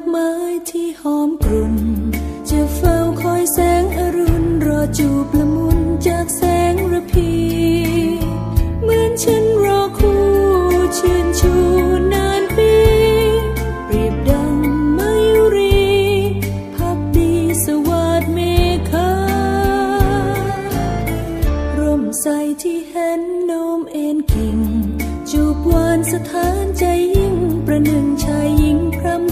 อกไม้ที่หอมกรุ่น จะเฝ้าคอยแสงอรุณ รอจูบละมุนจากแสงระพี เหมือนฉันรอคู่ชื่นชูนานปีเปรียบดังมายุรีพักดีสวัสดเมฆาร่มใสที่เห็นนมเอ็นกิ่ง จูบหวานสถานใจยิ่งประหนึ่งชายหญิงพรำ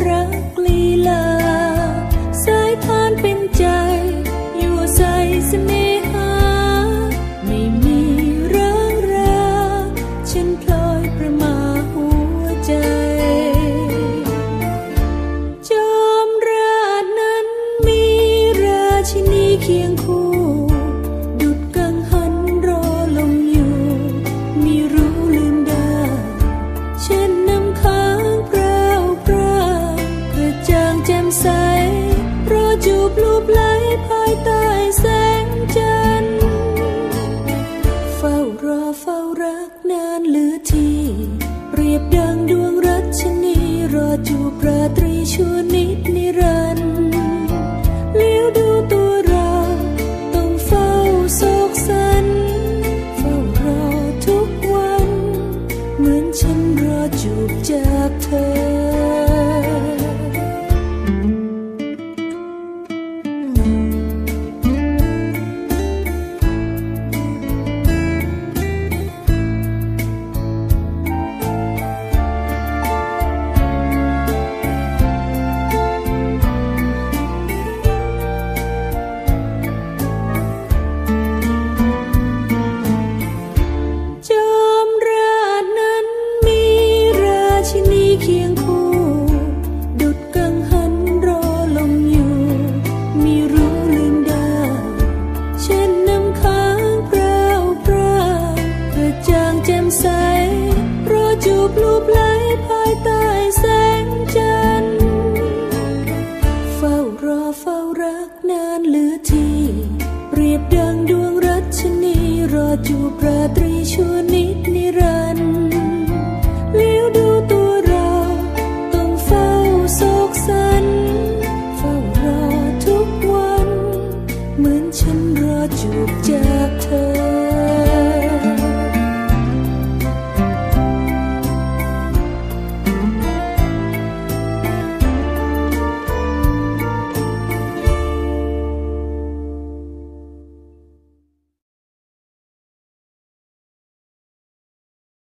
จ จอมราชนั้นมีราชินีเคียงคู่ รอจูปราตรีชัวนิดนิรันดร์เลี้ยวดูตัวเราต้องเฝ้าโศกสันเฝ้ารอทุกวัน เหมือนฉันรอจูบจากเธอ จูประตรีชัวนิ